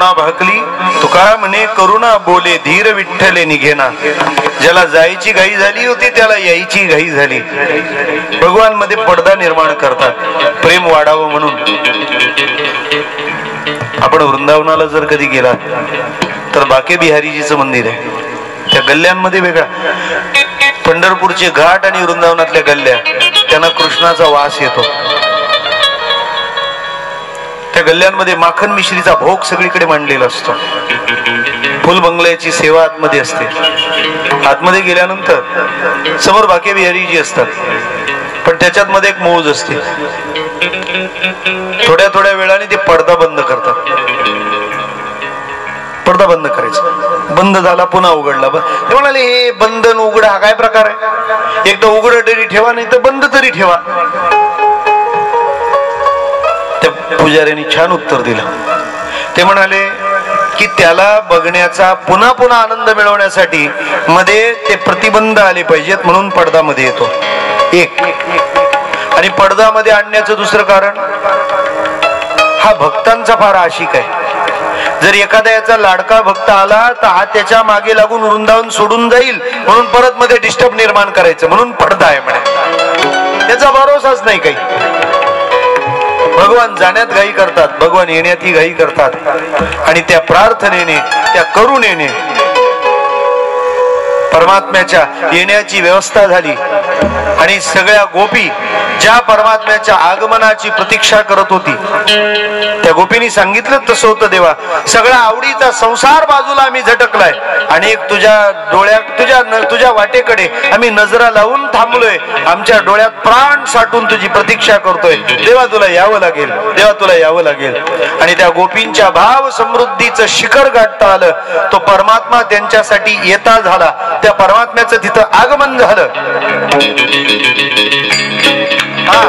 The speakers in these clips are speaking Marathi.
करुणा भाकली तुकाराम म्हणे करुणा बोले धीर विठ्ठले निघेना. ज्याला जायची घाई झाली होती त्याला यायची घाई झाली. भगवानमध्ये पडदा निर्माण करतात प्रेम वाढावं म्हणून. आपण वृंदावनाला जर कधी गेला तर बाके बिहारीजीचं मंदिर आहे. त्या गल्ल्यांमध्ये वेगळा. पंढरपूरचे घाट आणि वृंदावनातल्या गल्ल्या त्यांना कृष्णाचा वास येतो. त्या गल्ल्यांमध्ये माखन मिश्रीचा भोग सगळीकडे मांडलेला असतो. फुल बंगल्याची सेवा आतमध्ये असते. आतमध्ये गेल्यानंतर समोर बाके बिहारीजी असतात. पण त्याच्यात मध्ये एक मौज असते. थोड्या थोड्या वेळाने ते पडदा बंद करतात. पडदा बंद करायचा. बंद झाला पुन्हा उघडला. ते म्हणाले हे बंधन उघड हा काय प्रकार आहे? एकदा उघड तरी ठेवा नाही तर बंद तरी ठेवा. पुजाऱ्यांनी छान उत्तर दिलं. ते म्हणाले की त्याला बघण्याचा पुन्हा पुन्हा आनंद मिळवण्यासाठी मध्ये ते प्रतिबंध आले पाहिजेत म्हणून पडदामध्ये येतो. एक. आणि पडदामध्ये आणण्याचं दुसरं कारण? हा भक्तांचा फार आशिक आहे. जर एखाद्या याचा लाडका भक्त आला तर हा त्याच्यामागे लागून वृंदावन सोडून जाईल म्हणून परत मध्ये डिस्टर्ब निर्माण करायचं म्हणून पडदा आहे म्हणे. त्याचा भरोसाच नाही काही. भगवान जाण्यात घाई करतात भगवान येण्यातही घाई करतात. आणि त्या प्रार्थनेने त्या करुणेने परमात्म्याच्या येण्याची व्यवस्था झाली. आणि सगळ्या गोपी ज्या परमात्म्याच्या आगमनाची प्रतीक्षा करत होती त्या गोपीनी सांगितलं तसं होतं देवा सगळा आवडीचा संसार बाजूला आम्ही झटकलाय. आणि एक तुझ्या डोळ्यात तुझ्या तुझ्या वाटेकडे आम्ही नजरा लावून थांबलोय. आमच्या डोळ्यात प्राण साठून तुझी प्रतीक्षा करतोय. देवा तुला यावं लागेल. देवा तुला यावं लागेल. आणि त्या गोपींच्या भाव समृद्धीचं शिखर गाठता आलं. तो परमात्मा त्यांच्यासाठी येता झाला. त्या परमात्म्याचं तिथं आगमन झालं. हा.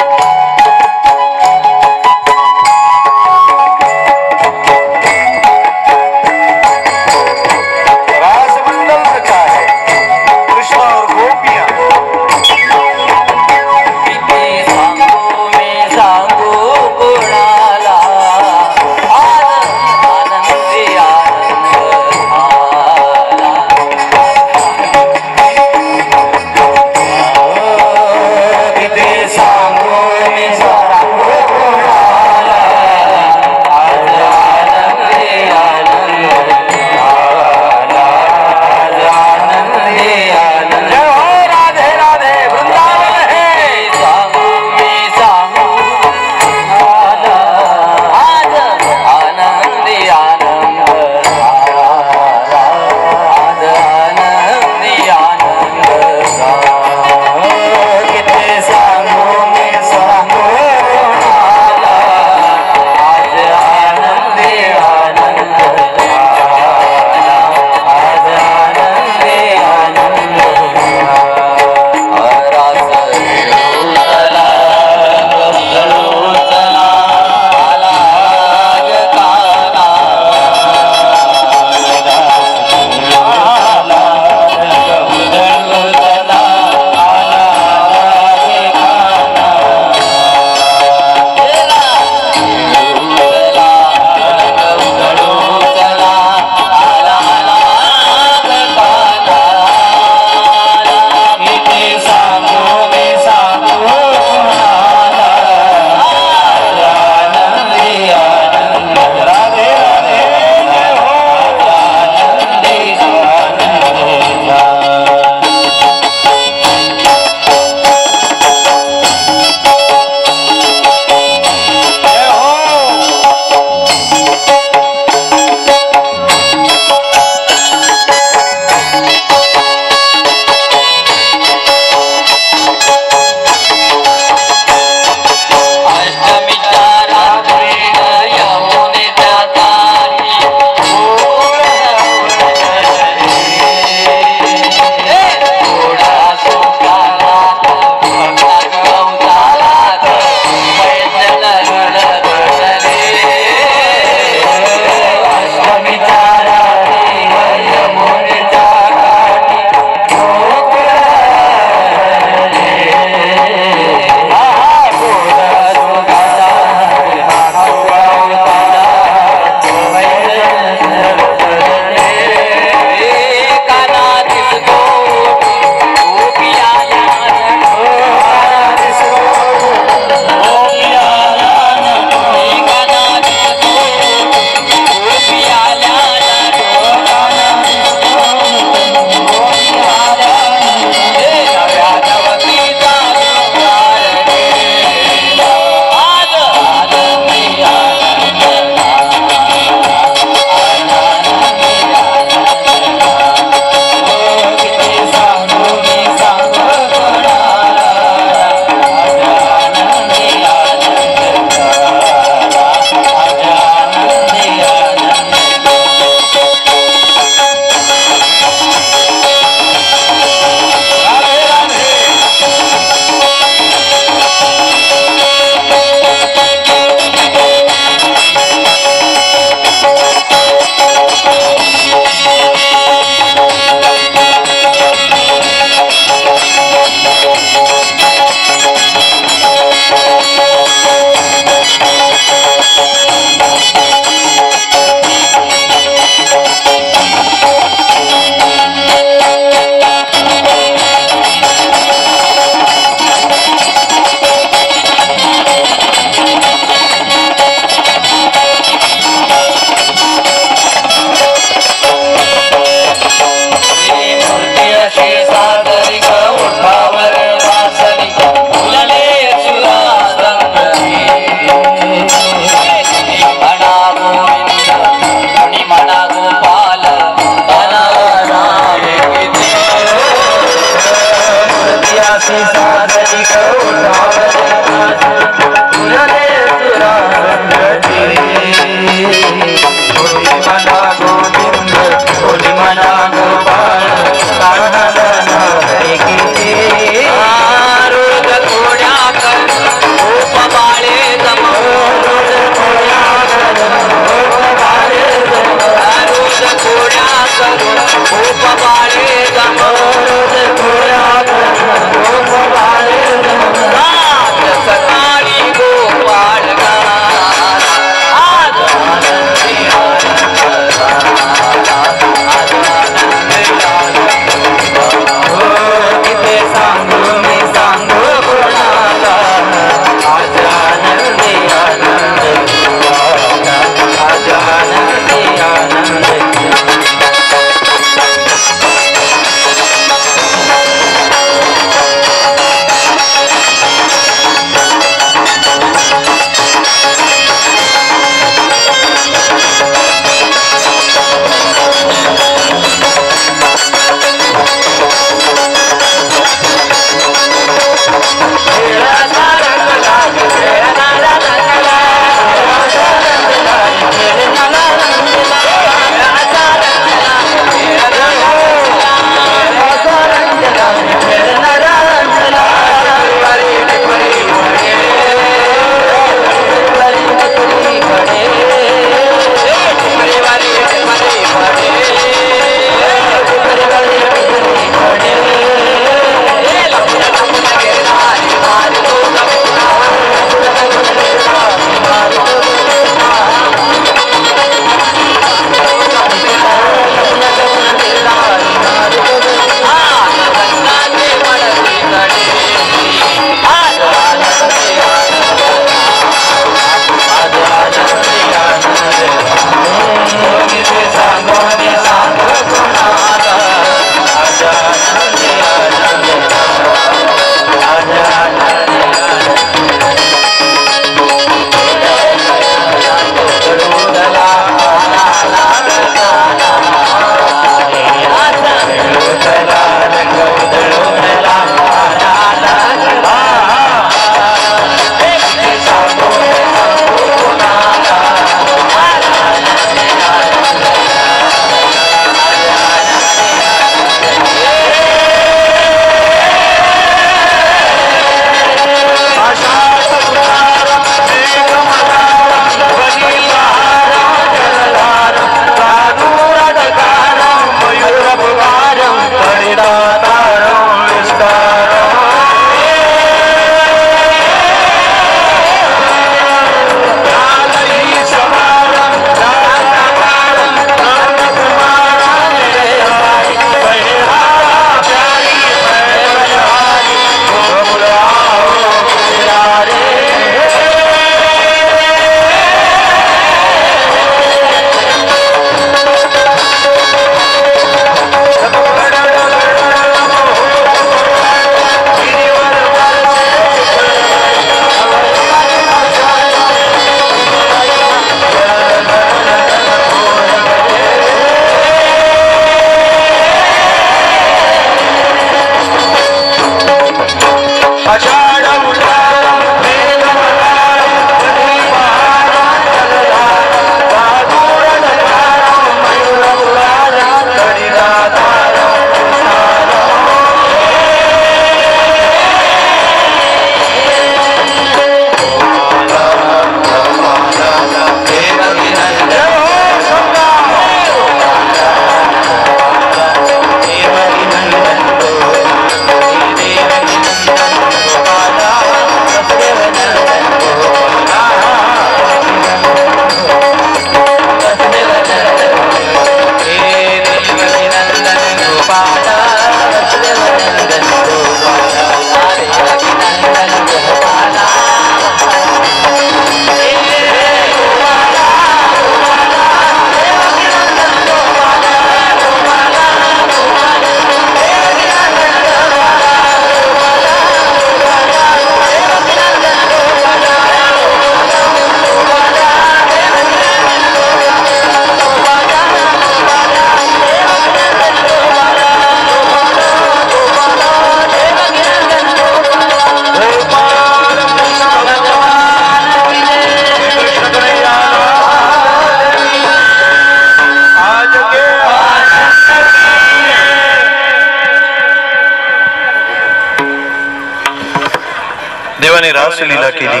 देवाने केली.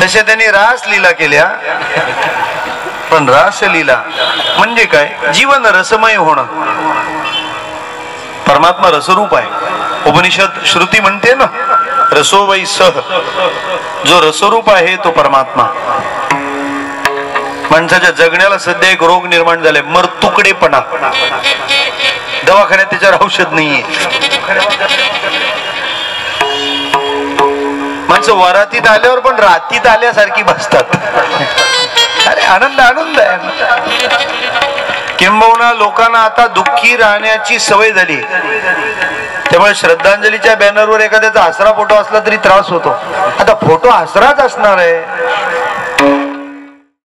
तशा त्यांनी रास लीला केल्या. पण रास लीला म्हणजे काय? जीवन रसमय होणं. परमात्मा रसरूप आहे. उपनिषद श्रुती म्हणते ना रसो सह. जो रसरूप आहे तो परमात्मा. माणसाच्या जगण्याला सध्या एक रोग निर्माण झालाय मरतुकडेपणा. दवाखान्यात त्याच्यावर औषध नाहीये. माणसं वरातीत आल्यावर पण रातीत आल्यासारखी बसतात. अरे आनंद आनंद आहे. किंबहुना लोकांना आता दुःखी राहण्याची सवय झाली. त्यामुळे श्रद्धांजलीच्या बॅनरवर एखाद्याचा हसरा फोटो असला तरी त्रास होतो. आता फोटो हसराच असणार आहे.